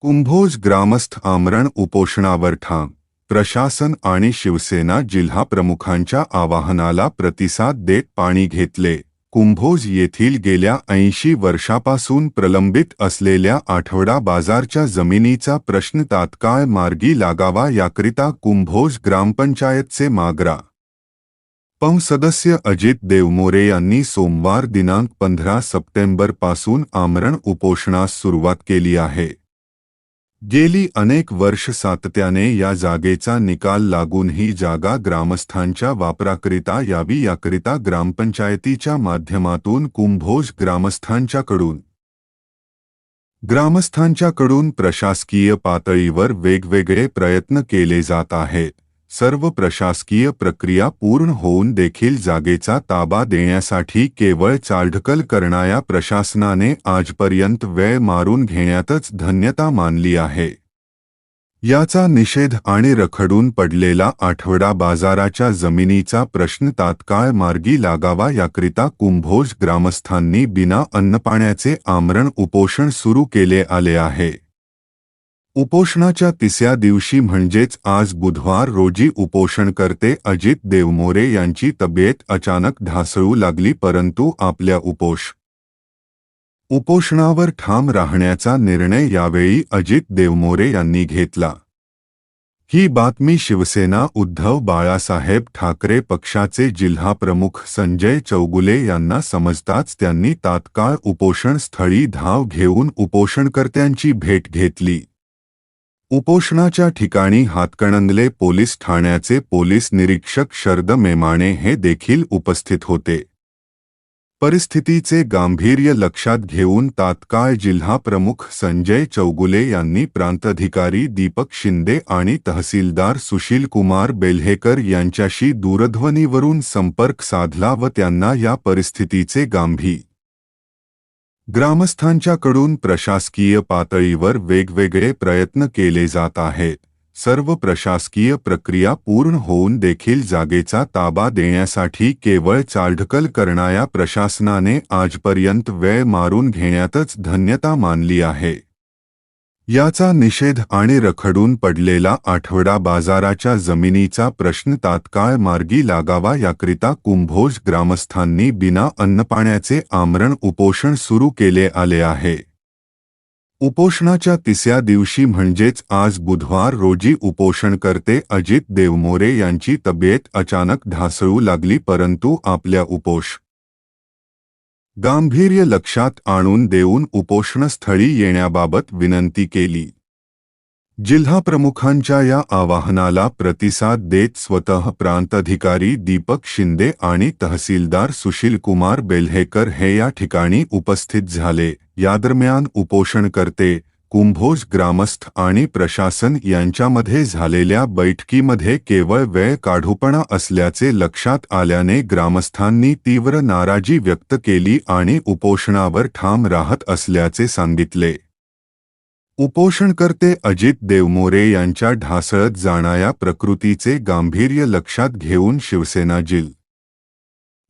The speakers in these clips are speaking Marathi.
कुंभोज ग्रामस्थ आमरण उपोषणावर ठाम. प्रशासन आणि शिवसेना जिल्हा प्रमुखांच्या आवाहनाला प्रतिसाद देत पाणी घेतले. कुंभोज येथील गेल्या ऐंशी वर्षापासून प्रलंबित असलेल्या आठवडा बाजारच्या जमिनीचा प्रश्न तात्काळ मार्गी लागावा याकरिता कुंभोज ग्रामपंचायतचे मागरा. पं. सदस्य अजित देवमोरे यांनी सोमवार दिनांक पंधरा सप्टेंबरपासून आमरण उपोषणास सुरुवात केली आहे. गेली अनेक वर्ष सातत्याने या जागेचा निकाल लागून ही जागा ग्रामस्थांच्या वापराकरिता यावी याकरिता ग्रामपंचायतीच्या माध्यमातून कुंभोज ग्रामस्थांच्याकडून. ग्रामस्थांच्याकडून प्रशासकीय पातळीवर वेगवेगळे प्रयत्न केले जात आहेत. सर्व प्रशासकीय प्रक्रिया पूर्ण होऊन देखील जागेचा ताबा देण्यासाठी केवळ चालढकल करणाऱ्या प्रशासनाने आजपर्यंत वेळ मारून घेण्यातच धन्यता मानली आहे. याचा निषेध आणि रखडून पडलेला आठवडा बाजाराच्या जमिनीचा प्रश्न तात्काळ मार्गी लागावा याकरिता कुंभोज ग्रामस्थांनी बिना अन्नपाण्याचे आमरण उपोषण सुरू केले आले आहे. उपोषणाच्या तिसऱ्या दिवशी म्हणजेच आज बुधवार रोजी उपोषणकर्ते अजित देवमोरे यांची तब्येत अचानक ढासळू लागली परंतु आपल्या उपोष उपोषणावर ठाम राहण्याचा निर्णय यावेळी अजित देवमोरे यांनी घेतला. ही बातमी शिवसेना उद्धव बाळासाहेब ठाकरे पक्षाचे जिल्हा प्रमुख संजय चौगुले यांना समजताच त्यांनी तात्काळ उपोषण स्थळी धाव घेऊन उपोषणकर्त्यांची भेट घेतली. उपोषणाच्या ठिकाणी हातकणंगले पोलीस ठाण्याचे पोलीस निरीक्षक शरद मेमाणे हे देखील उपस्थित होते. परिस्थितीचे गांभीर्य लक्षात घेऊन तात्काळ जिल्हा प्रमुख संजय चौगुले यांनी प्रांताधिकारी दीपक शिंदे आणि तहसीलदार सुशील कुमार बेल्हेकर यांच्याशी दूरध्वनीवरून संपर्क साधला व त्यांना या परिस्थितीचे गांभी ग्रामस्थांच्याकडून प्रशासकीय पातळीवर वेगवेगळे प्रयत्न केले जात आहेत. सर्व प्रशासकीय प्रक्रिया पूर्ण होऊन देखील जागेचा ताबा देण्यासाठी केवळ चालढकल करणाऱ्या प्रशासनाने आजपर्यंत वेळ मारून घेण्यातच धन्यता मानली आहे. याचा निषेध आणि रखडून पडलेला आठवडा बाजाराच्या जमिनीचा प्रश्न तात्काळ मार्गी लागावा याकरिता कुंभोज ग्रामस्थांनी बिना अन्नपाण्याचे आमरण उपोषण सुरू केले आले आहे. उपोषणाच्या तिसऱ्या दिवशी म्हणजेच आज बुधवार रोजी उपोषणकर्ते अजित देवमोरे यांची तब्येत अचानक ढासळू लागली परंतु आपल्या उपोष गांभीर्य लक्षात आणून देऊन उपोषणस्थळी येण्याबाबत विनंती केली. जिल्हा प्रमुखांच्या या आवाहनाला प्रतिसाद देत स्वतः प्रांताधिकारी दीपक शिंदे आणि तहसीलदार सुशील कुमार बेल्हेकर हे या ठिकाणी उपस्थित झाले. यादरम्यान उपोषणकर्ते कुंभोज ग्रामस्थ आणि प्रशासन यांच्यामध्ये झालेल्या बैठकीमध्ये केवळ वेळ काढूपणा असल्याचे लक्षात आल्याने ग्रामस्थांनी तीव्र नाराजी व्यक्त केली आणि उपोषणावर ठाम राहत असल्याचे सांगितले. उपोषणकर्ते अजित देवमोरे यांच्या ढासळत जाणाऱ्या प्रकृतीचे गांभीर्य लक्षात घेऊन शिवसेना जिल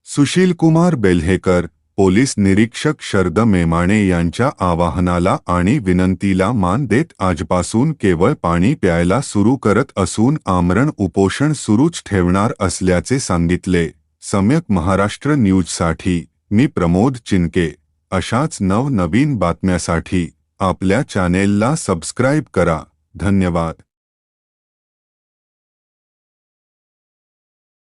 सुशीलकुमार बेल्हेकर पोलीस निरीक्षक शरद मेमाणे यांच्या आवाहनाला आणि विनंतीला मान देत आजपासून केवळ पाणी प्यायला सुरू करत असून आमरण उपोषण सुरूच ठेवणार असल्याचे सांगितले. सम्यक महाराष्ट्र न्यूजसाठी मी प्रमोद चिनके. अशाच नवनवीन बातम्यासाठी आपल्या चॅनेलला सबस्क्राईब करा. धन्यवाद.